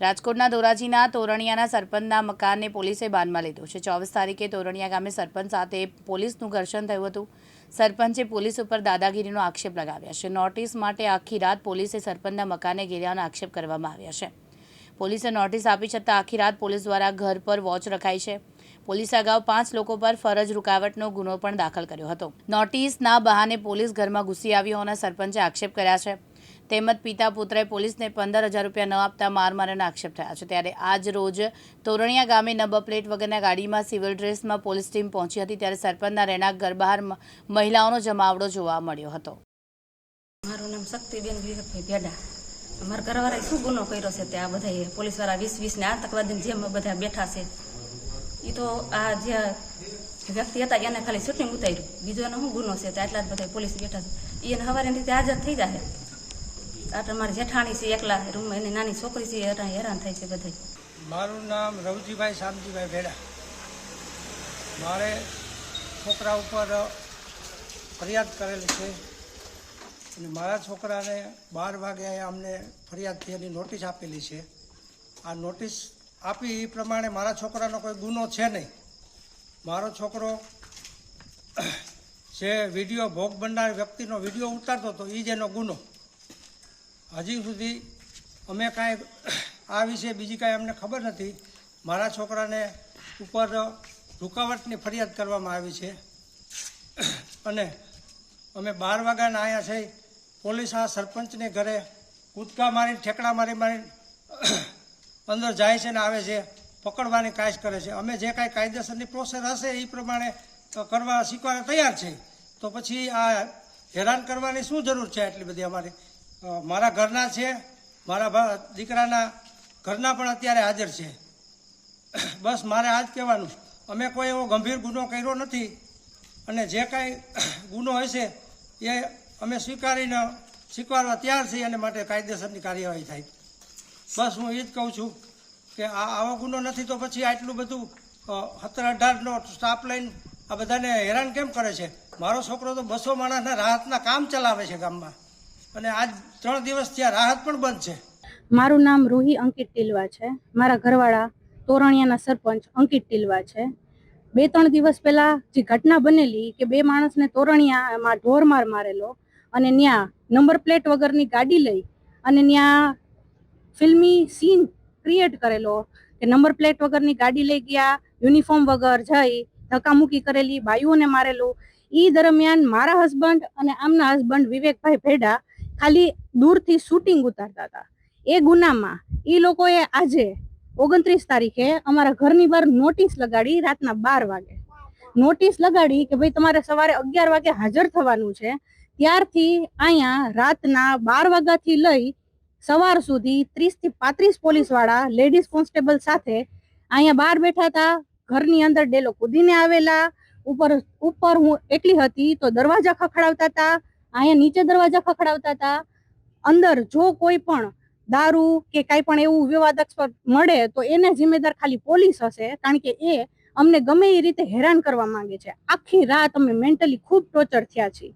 રાજકોટના ધોરાજીના તોરણિયાના સરપંચના મકાનને પોલીસે બાનમાં લીધું છે. ચોવીસ તારીખે તોરણિયા ગામે સરપંચ સાથે પોલીસનું ઘર્ષણ થયું હતું. સરપંચે પોલીસ ઉપર દાદાગીરીનો આક્ષેપ લગાવ્યા છે. નોટિસ માટે આખી રાત પોલીસે સરપંચના મકાને ઘેર્યાનો આક્ષેપ કરવામાં આવ્યા છે. પોલીસે નોટિસ આપી છતાં આખી રાત પોલીસ દ્વારા ઘર પર વોચ રખાઈ છે. પોલીસે અગાઉ પાંચ લોકો પર ફરજ રૂકાવટનો ગુનો પણ દાખલ કર્યો હતો. નોટિસના બહાને પોલીસ ઘરમાં ઘૂસી આવી હોવાના સરપંચે આક્ષેપ કર્યા છે. તેમજ પિતા પુત્રએ પોલીસને પંદર હજાર રૂપિયા ન આપતા માર માર્યાના આક્ષેપ થયા છે. ત્યારે આજ રોજ તોરણિયા ગામે નંબર પ્લેટ વગરના ગાડીમાં સિવિલ ડ્રેસમાં પોલીસ ટીમ પહોંચી હતી ત્યારે સરપંચના રહેણાંક ઘર બહાર મહિલાઓનો જમાવડો જોવા મળ્યો હતો. મારું નામ શક્તિબેન વિવેકભાઈ ભેડા. અમારા ઘરવાળાએ શું ગુનો કર્યો છે તે આ બધા પોલીસવાળા વીસ વીસને આતંકવાદીની જેમ બધા બેઠા છે. એ તો આ જે વ્યક્તિ હતા એને ખાલી શૂટિંગ ઉતાર્યું. બીજો એનો શું ગુનો છે તે આટલા જ બધા પોલીસ બેઠા છે. એને હવારે રીતે હાજર થઈ જાય આટલા મારી જેઠાણી છે એકલા રૂમમાં, એની નાની છોકરી છે હેરાન થાય છે બધા મારું નામ રવજીભાઈ શામજીભાઈ ભેડા. મારે છોકરા ઉપર ફરિયાદ કરેલી છે. અને મારા છોકરાને બાર વાગે અમને ફરિયાદ થયેલી નોટિસ આપેલી છે. આ નોટિસ આપી એ પ્રમાણે મારા છોકરાનો કોઈ ગુનો છે નહીં. મારો છોકરો જે વીડિયો ભોગ બનનાર વ્યક્તિનો વીડિયો ઉતારતો હતો એ જ એનો ગુનો. હજી સુધી અમે કાંઈ આ વિશે બીજી કાંઈ અમને ખબર નથી. મારા છોકરાને ઉપર રૂકાવટની ફરિયાદ કરવામાં આવી છે. અને અમે બાર વાગ્યાના આવ્યા છે. પોલીસ આ સરપંચને ઘરે કૂદકા મારીને, ઠેકડા મારી મારીને અંદર જાય છે ને આવે છે, પકડવાની કાશ કરે છે. અમે જે કાંઈ કાયદેસરની પ્રોસેસ હશે એ પ્રમાણે કરવા શીખવા તૈયાર છે. તો પછી આ હેરાન કરવાની શું જરૂર છે આટલી બધી અમારી? મારા ઘરના છે. મારા દીકરાના ઘરના પણ અત્યારે હાજર છે. બસ મારે આ જ કહેવાનું અમે કોઈ એવો ગંભીર ગુનો કર્યો નથી. અને જે કાંઈ ગુનો હશે, એ અમે સ્વીકારીને સ્વીકારવા તૈયાર છીએ અને માટે કાયદેસરની કાર્યવાહી થાય. બસ હું એ જ કહું છું કે આ આવો ગુનો નથી તો પછી આટલું બધું સત્તર અઢારનો સ્ટાફ લઈને આ બધાને હેરાન કેમ કરે છે? મારો છોકરો તો બસો માણસના રાહતના કામ ચલાવે છે ગામમાં. અને આજ ત્રણ દિવસ ત્યાં રાહત પણ બંધ છે. મારું નામ રૂહી અંકિત ટીલવા છે. મારા ઘરવાળા તોરણિયાના સરપંચ અંકિત ટીલવા છે. બે, ત્રણ દિવસ પહેલા જે ઘટના બનેલી કે બે માણસને તોરણિયામાં ઢોરમાર મારેલો અને ત્યાં નંબર પ્લેટ વગરની ગાડી લઈ અને ત્યાં ફિલ્મી સીન ક્રિએટ કરેલો કે નંબર પ્લેટ વગરની ગાડી લઈ ગયા, યુનિફોર્મ વગર જઈ, ધક્કામુક્કી કરેલી બાયુઓને મારેલું. એ દરમિયાન મારા હસબન્ડ અને આમના હસબન્ડ વિવેકભાઈ ભેડા ખાલી દૂરથી શૂટિંગ ઉતારતા હતા. એ ગુનામાં એ લોકોએ આજે ઓગણત્રીસ તારીખે અમારા ઘરની બહાર નોટિસ લગાડી રાતના બાર વાગે. નોટિસ લગાડી કે ભાઈ તમારે સવારે અગિયાર વાગે હાજર થવાનું છે. ત્યારથી અહીંયા રાતના બાર વાગ્યાથી લઈ સવાર સુધી ત્રીસથી પાંત્રીસ પોલીસવાળા લેડીઝ કોન્સ્ટેબલ સાથે અહીંયા બહાર બેઠા હતા. ઘરની અંદર ડેલો કૂદીને આવેલા. ઉપર ઉપર હું એકલી હતી તો દરવાજા ખખડાવતા હતા. અહીંયા નીચે દરવાજા ખખડાવતા હતા. અંદર જો કોઈ પણ દારૂ કે કાંઈ પણ એવું વિવાદાસ્પદ મળે તો એને જિમ્મેદાર ખાલી પોલીસ હશે કારણ કે એ અમને ગમે એ રીતે હેરાન કરવા માંગે છે. આખી રાત અમે મેન્ટલી ખૂબ ટોર્ચર થયા છીએ.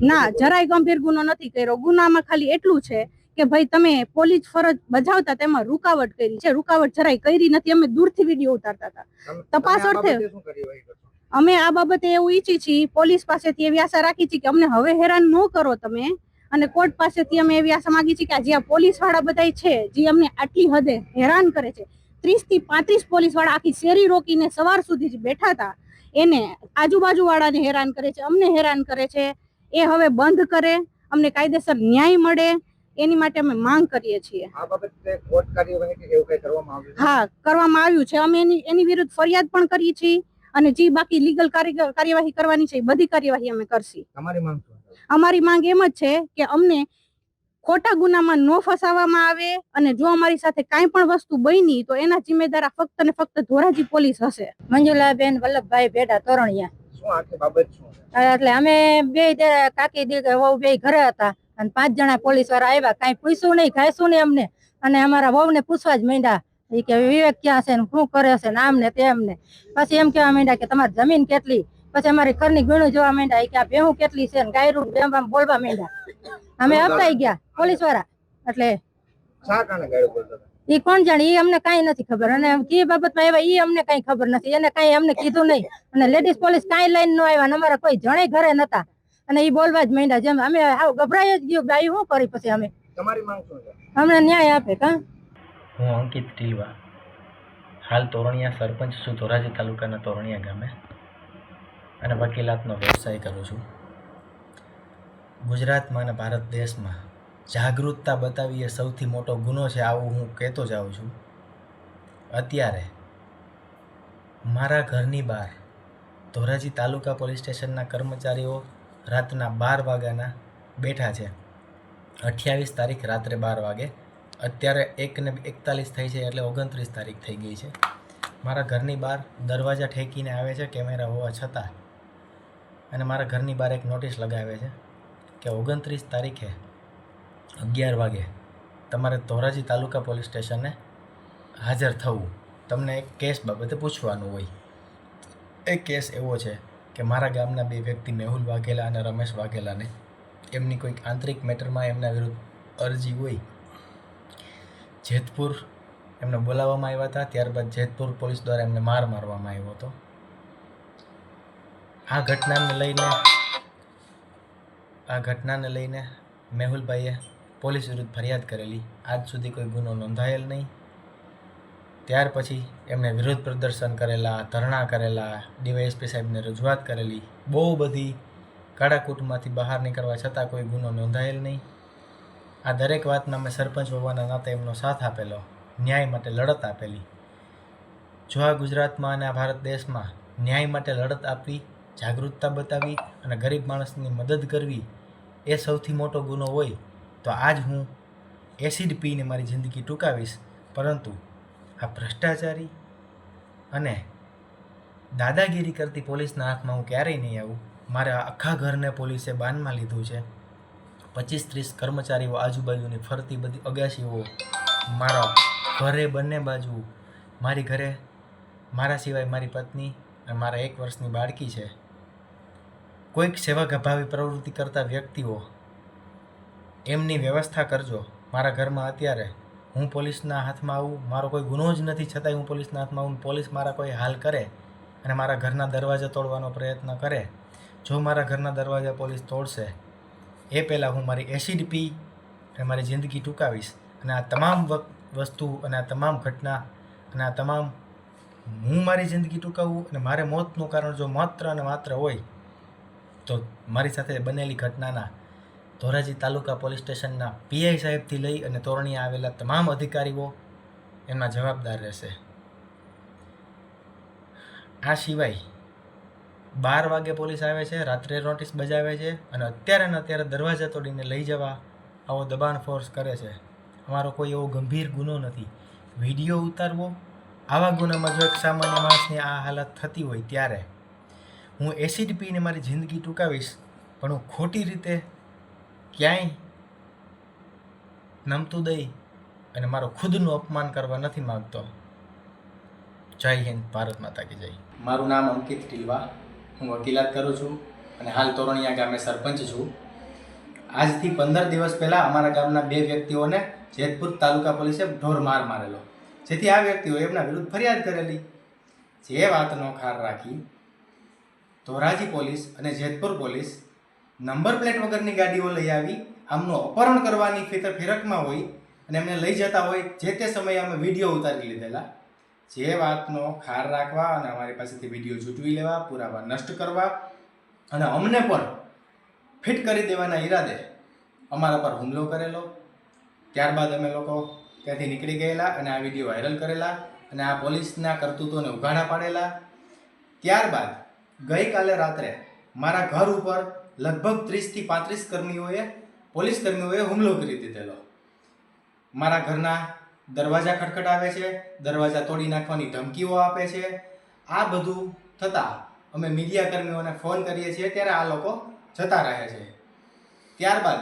ના જરાય ગંભીર ગુનો નથી કર્યો. ગુનામાં ખાલી એટલું છે કે ભાઈ તમે પોલીસ ફરજ બજાવતા તેમાં રૂકાવટ કરી છે. રૂકાવટ જરાય કરી નથી. અમે દૂરથી વીડિયો ઉતારતા હતા. તપાસ અર્થે- અમે આ બાબતે એવું ઈચ્છી છીએ પોલીસ પાસેથી એવી આશા રાખી છીએ કે અમને હવે હેરાન ન કરો તમે અને કોર્ટ પાસેથી અમે એવી આશા માંગી છીએ કે જે આ પોલીસવાળા બધા છે જે અમને આટલી હદે હેરાન કરે છે ત્રીસથી પાંત્રીસ પોલીસવાળા આખી શેરી રોકીને સવાર સુધી જ બેઠા હતા એને આજુબાજુ વાળાને હેરાન કરે છે અમને હેરાન કરે છે એ હવે બંધ કરે અમને કાયદેસર ન્યાય મળે એની માટે અમે માંગ કરીએ છીએ? હા કરવામાં આવ્યું છે. અમે એની એની વિરુદ્ધ ફરિયાદ પણ કરી છીએ. અને જે બાકી લીગલ કાર્યવાહી કરવાની છે એ બધી કાર્યવાહી અમે કરશી. તમારી માંગ શું છે? અમારી માંગ એમ જ છે કે અમને ખોટા ગુનામાં ન ફસાવવામાં આવે અને જો અમારી સાથે કાંઈ પણ વસ્તુ બની તો એના જિમ્મેદાર ફક્ત ને ફક્ત ધોરાજી પોલીસ હશે. મંજુલાબેન વલ્લભભાઈ ભેડા તોરણિયા. શું આખી બાબત શું છે? એટલે અમે બે કાકી દીકરી વહુ બે ઘરે હતા અને પાંચ જણા પોલીસવાળા આવ્યા. કાંઈ પૂછ્યું નહીં ખાઈશું નહીં અમને. અને અમારા વહુને પૂછવા જ માંડ્યા એ કે વિવેક ક્યાં છે ને શું કરે છે ને આમ ને તેમ ને. પછી એમ કહેવા માંડ્યા કે તમારી જમીન કેટલી? પછી અમારી ઘરની ગણું જોવા માંડ્યા કે આ ભેહું કેટલી છે ને ગાયરું બેમ આમ બોલવા માંડ્યા. અમે અપાઈ ગયા પોલીસવાળા એટલે ઈ કોણ જાણે ઈ અમને કઈ નથી ખબર. અને કી બાબતમાં આવ્યા ઈ અમને કઈ ખબર નથી. એને કઈ અમને કીધું નહીં. અને લેડીઝ પોલીસ કઈ લઈને ન આવ્યા અને અમારા કોઈ જણે ઘરે નતા. અને ઈ બોલવા જ માંડ્યા. જેમ અમે આવું ગભરાઈ જ ગયું ગાયું શું કરી પછી અમે? તમારી માંગ શું છે? અમને ન્યાય આપે કા? હું અંકિત ટીલવા હાલ તોરણિયા સરપંચ છું, ધોરાજી તાલુકાના તોરણિયા ગામે. અને વકીલાતનો વ્યવસાય કરું છું. ગુજરાતમાં અને ભારત દેશમાં જાગૃતતા બતાવી એ સૌથી મોટો ગુનો છે, આવું હું કહેતો જાઉં છું. અત્યારે મારા ઘરની બહાર ધોરાજી તાલુકા પોલીસ સ્ટેશનના કર્મચારીઓ રાતના બાર વાગ્યાના બેઠા છે. અઠ્યાવીસ તારીખ રાત્રે બાર વાગે અત્યારે એક ને એકતાલીસ થઈ છે એટલે ઓગણત્રીસ તારીખ થઈ ગઈ છે. મારા ઘરની બહાર દરવાજા ઠેકીને આવે છે કેમેરા હોવા છતાં. અને મારા ઘરની બહાર એક નોટિસ લગાવે છે કે ઓગણત્રીસ તારીખે અગિયાર વાગે તમારે ધોરાજી તાલુકા પોલીસ સ્ટેશને હાજર થવું. તમને એક કેસ બાબતે પૂછવાનું હોય. એ કેસ એવો છે કે મારા ગામના બે વ્યક્તિ મેહુલ વાઘેલા અને રમેશ વાઘેલાને એમની કોઈક આંતરિક મેટરમાં એમના વિરુદ્ધ અરજી હોય જેતપુર એમને બોલાવવામાં આવ્યા હતા. ત્યારબાદ જેતપુર પોલીસ દ્વારા એમને માર મારવામાં આવ્યો હતો. આ ઘટનાને લઈને, આ ઘટનાને લઈને મેહુલભાઈએ પોલીસ વિરુદ્ધ ફરિયાદ કરેલી. આજ સુધી કોઈ ગુનો નોંધાયેલ નહીં. ત્યાર પછી એમણે વિરોધ પ્રદર્શન કરેલા, ધરણા કરેલા, ડીવાયએસપી સાહેબને રજૂઆત કરેલી. બહુ બધી કાળાકૂટમાંથી બહાર નીકળવા છતાં કોઈ ગુનો નોંધાયેલ નહીં. આ દરેક વાતમાં મેં સરપંચ હોવાના નાતે એમનો સાથ આપેલો, ન્યાય માટે લડત આપેલી. જો આ ગુજરાતમાં અને આ ભારત દેશમાં ન્યાય માટે લડત આપવી, જાગૃતતા બતાવી અને ગરીબ માણસની મદદ કરવી એ સૌથી મોટો ગુનો હોય, તો આજ હું એસિડ પીને મારી જિંદગી ટૂંકાવીશ. પરંતુ આ ભ્રષ્ટાચારી અને દાદાગીરી કરતી પોલીસના હાથમાં હું ક્યારેય નહીં આવું. મારા આખા ઘરને પોલીસે બાનમાં લીધું છે. પચીસ ત્રીસ કર્મચારીઓ આજુબાજુની ફરતી બધી અગાશીઓ મારા ઘરે બંને બાજુ, મારી ઘરે, મારા સિવાય મારી પત્ની અને મારા એક વર્ષની બાળકી છે. કોઈક સેવા ગભાવી પ્રવૃત્તિ કરતા વ્યક્તિઓ, એમની વ્યવસ્થા કરજો. મારા ઘરમાં અત્યારે હું પોલીસના હાથમાં આવું, મારો કોઈ ગુનો જ નથી છતાંય હું પોલીસના હાથમાં આવું પોલીસ મારા કોઈ હાલ કરે અને મારા ઘરના દરવાજા તોડવાનો પ્રયત્ન કરે. જો મારા ઘરના દરવાજા પોલીસ તોડશે એ પહેલાં હું મારી એસિડ પી અને મારી જિંદગી ટૂંકાવીશ. અને આ તમામ વસ્તુ અને આ તમામ ઘટના અને આ તમામ હું મારી જિંદગી ટૂંકાવું અને મારે મોતનું કારણ જો માત્ર અને માત્ર હોય, તો મારી સાથે બનેલી ઘટનાના ધોરાજી તાલુકા પોલીસ સ્ટેશનના પીઆઈ સાહેબથી લઈ અને તોરણી આવેલા તમામ અધિકારીઓ એમના જવાબદાર રહેશે. આ સિવાય બાર વાગે પોલીસ આવે છે, રાત્રે નોટિસ બજાવે છે અને અત્યારે ને અત્યારે દરવાજા તોડીને લઈ જવા આવો દબાણ ફોર્સ કરે છે. અમારો કોઈ એવો ગંભીર ગુનો નથી. વીડિયો ઉતારવો, આવા ગુનામાં જો એક સામાન્ય માણસની આ હાલત થતી હોય ત્યારે હું એસિડ પીને મારી જિંદગી ટૂંકાવીશ, પણ હું ખોટી રીતે ક્યાંય નમતું દઈ અને મારો ખુદનું અપમાન કરવા નથી માગતો. જય હિન્દ, ભારત માતા કી જય. મારું નામ અંકિત ટીલવા. હું વકીલાત કરું છું અને હાલ તોરણિયા ગામે સરપંચ છું. આજથી પંદર દિવસ પહેલાં અમારા ગામના બે વ્યક્તિઓને જેતપુર તાલુકા પોલીસે ઢોર માર મારેલો. જેથી આ વ્યક્તિઓ એમના વિરુદ્ધ ફરિયાદ કરેલી. જે વાતનો ખાર રાખી, ધોરાજી પોલીસ અને જેતપુર પોલીસ નંબર પ્લેટ વગરની ગાડીઓ લઈ આવી, આમનું અપહરણ કરવાની ફિતર ફિરકમાં હોય અને એમને લઈ જતા હોય, જે તે સમયે અમે વીડિયો ઉતારી લીધેલા. જે વાતનો ખાર રાખવા અને અમારી પાસેથી વીડિયો જૂટવી લેવા, પુરાવા નષ્ટ કરવા અને અમને પણ ફિટ કરી દેવાના ઈરાદે અમારા પર હુમલો કરેલો. ત્યારબાદ અમે લોકો ત્યાંથી નીકળી ગયેલા અને આ વીડિયો વાયરલ કરેલા અને આ પોલીસના કરતૂતોને ઉઘાડા પાડેલા. ત્યારબાદ ગઈકાલે રાત્રે મારા ઘર ઉપર લગભગ ત્રીસથી પાંત્રીસ કર્મીઓએ, પોલીસ કર્મીઓએ હુમલો કરી દીધેલો. મારા ઘરના દરવાજા ખટખટાવે છે, દરવાજા તોડી નાખવાની ધમકીઓ આપે છે. આ બધું થતાં અમે મીડિયા કર્મીઓને ફોન કરીએ છીએ ત્યારે આ લોકો જતા રહે છે. ત્યારબાદ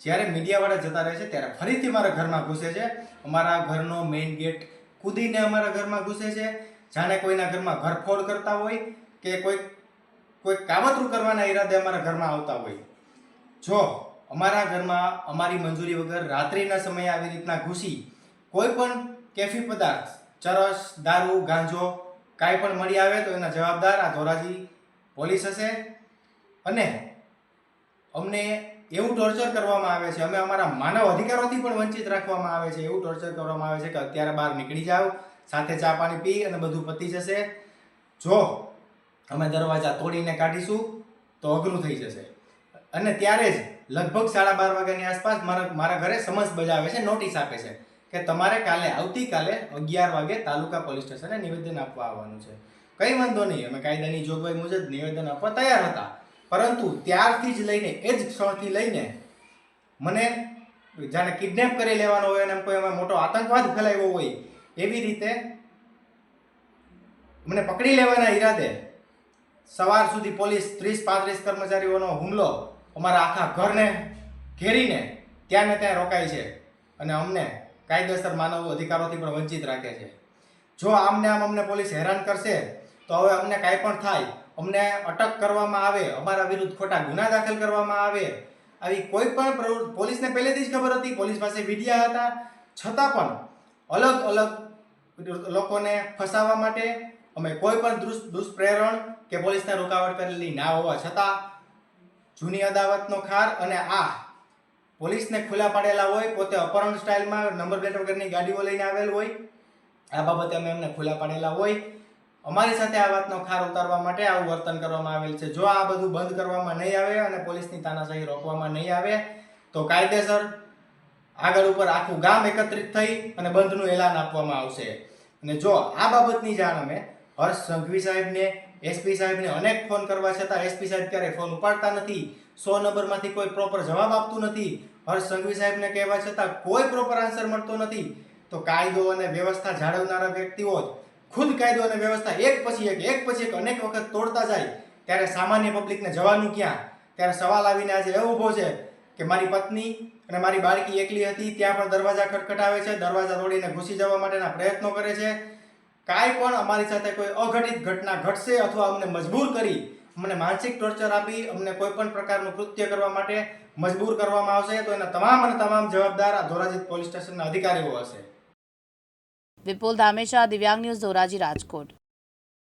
જ્યારે મીડિયાવાળા જતા રહે છે ત્યારે ફરીથી મારા ઘરમાં ઘૂસે છે. અમારા ઘરનો મેઇન ગેટ કૂદીને અમારા ઘરમાં ઘૂસે છે. જાણે કોઈના ઘરમાં ઘરફોડ કરતા હોય કે કોઈ કોઈ કાવતરું કરવાના ઈરાદે અમારા ઘરમાં આવતા હોય. જો અમારા ઘરમાં અમારી મંજૂરી વગર રાત્રિના સમયે આવી રીતના ઘૂસી કોઈ પણ કેફી પદાર્થ, ચરસ, દારૂ, ગાંજો કાંઈ પણ મળી આવે તો એના જવાબદાર આ ધોરાજી પોલીસ હશે. અને અમને એવું ટોર્ચર કરવામાં આવે છે, અમે અમારા માનવ અધિકારોથી પણ વંચિત રાખવામાં આવે છે, એવું ટોર્ચર કરવામાં આવે છે કે અત્યારે બહાર નીકળી જાઓ, સાથે ચા પાણી પી અને બધું પતી જશે. જો અમે દરવાજા તોડીને કાઢીશું તો અઘરું થઈ જશે. અને ત્યારે જ લગભગ સાડા બાર વાગ્યાની આસપાસ મારા મારા ઘરે સમજ બજાવે છે, નોટિસ આપે છે. કે તમારે કાલે આવતીકાલે અગિયાર વાગે તાલુકા પોલીસ સ્ટેશને નિવેદન આપવા આવવાનું છે. કંઈ વાંધો નહીં, અમે કાયદાની જોગવાઈ મુજબ નિવેદન આપવા તૈયાર હતા. પરંતુ ત્યારથી જ લઈને એ જ ક્ષણથી લઈને મને જાણે કિડનેપ કરી લેવાનો હોય અને કોઈ એમાં મોટો આતંકવાદ ફેલાવ્યો હોય એવી રીતે મને પકડી લેવાના ઈરાદે સવાર સુધી પોલીસ ત્રીસ પાંત્રીસ કર્મચારીઓનો હુમલો અમારા આખા ઘરને ઘેરીને ત્યાં ને ત્યાં રોકાય છે. અને અમને કાયદેસર માનવ અધિકારોથી પણ વંચિત રાખે છે. જો આમને આમ અમને પોલીસ હેરાન કરશે, તો હવે અમને કાંઈ પણ થાય, અમને અટક કરવામાં આવે, અમારા વિરુદ્ધ ખોટા ગુના દાખલ કરવામાં આવે, આવી કોઈ પણ પ્રવૃત્તિ પોલીસને પહેલેથી જ ખબર હતી, પોલીસ પાસે મીડિયા હતા, છતાં પણ અલગ અલગ લોકોને ફસાવવા માટે અમે કોઈ પણ દુષ, દુષ્પ્રેરણ કે પોલીસને રોકાવટ કરેલી ના હોવા છતાં જૂની અદાવતનો ખાર અને આ પોલીસને ખુલ્લા પાડેલા હોય, પોતે અપહરણ સ્ટાઇલમાં નંબર પ્લેટ વગરની ગાડીઓ લઈને આવેલ હોય, આ બાબતે અમે એમને ખુલ્લા પાડેલા હોય. અમારી સાથે આ વાતનો ખાર ઉતારવા માટે આવું વર્તન કરવામાં આવેલ છે. જો આ બધું બંધ કરવામાં નહીં આવે અને પોલીસની તાનાશાહી રોકવામાં નહીં આવે, તો કાયદેસર આગળ ઉપર આખું ગામ એકત્રિત થઈ અને બંધનું એલાન આપવામાં આવશે. અને જો આ બાબતની જાણ અમે હર્ષ સંઘવી સાહેબને એસપી સાહેબને અનેક ફોન કરવા છતાં એસપી સાહેબ ક્યારેય ફોન ઉપાડતા નથી. સો નંબરમાંથી કોઈ પ્રોપર જવાબ આપતું નથી. હર્ષ સંઘવી સાહેબને કહેવા છતાં કોઈ પ્રોપર આન્સર મળતો નથી. તો કાયદો અને વ્યવસ્થા જાળવનારા વ્યક્તિઓ જ ખુદ કાયદો અને વ્યવસ્થા એક પછી એક એક પછી એક અનેક વખત તોડતા જાય. ત્યારે સામાન્ય પબ્લિકને જવાનું ક્યાં? ત્યારે સવાલ આવીને આજે એવો ઊભો છે કે મારી પત્ની અને મારી બાળકી એકલી હતી, ત્યાં પણ દરવાજા ખટખટાવે છે, દરવાજા તોડીને ઘૂસી જવા માટેના પ્રયત્નો કરે છે. કાંઈ પણ અમારી સાથે કોઈ અઘટિત ઘટના ઘટશે અથવા અમને મજબૂર કરી, અમને માનસિક ટોર્ચર આપી, અમને કોઈ પણ પ્રકારનું કૃત્ય કરવા માટે મજબૂર કરવામાં આવશે, તો એના તમામ અને તમામ જવાબદાર ધોરાજી પોલીસ સ્ટેશનના અધિકારીઓ હશે. વિપુલ ધામેશા દિવ્યાંગ ન્યૂઝ ધોરાજી રાજકોટ.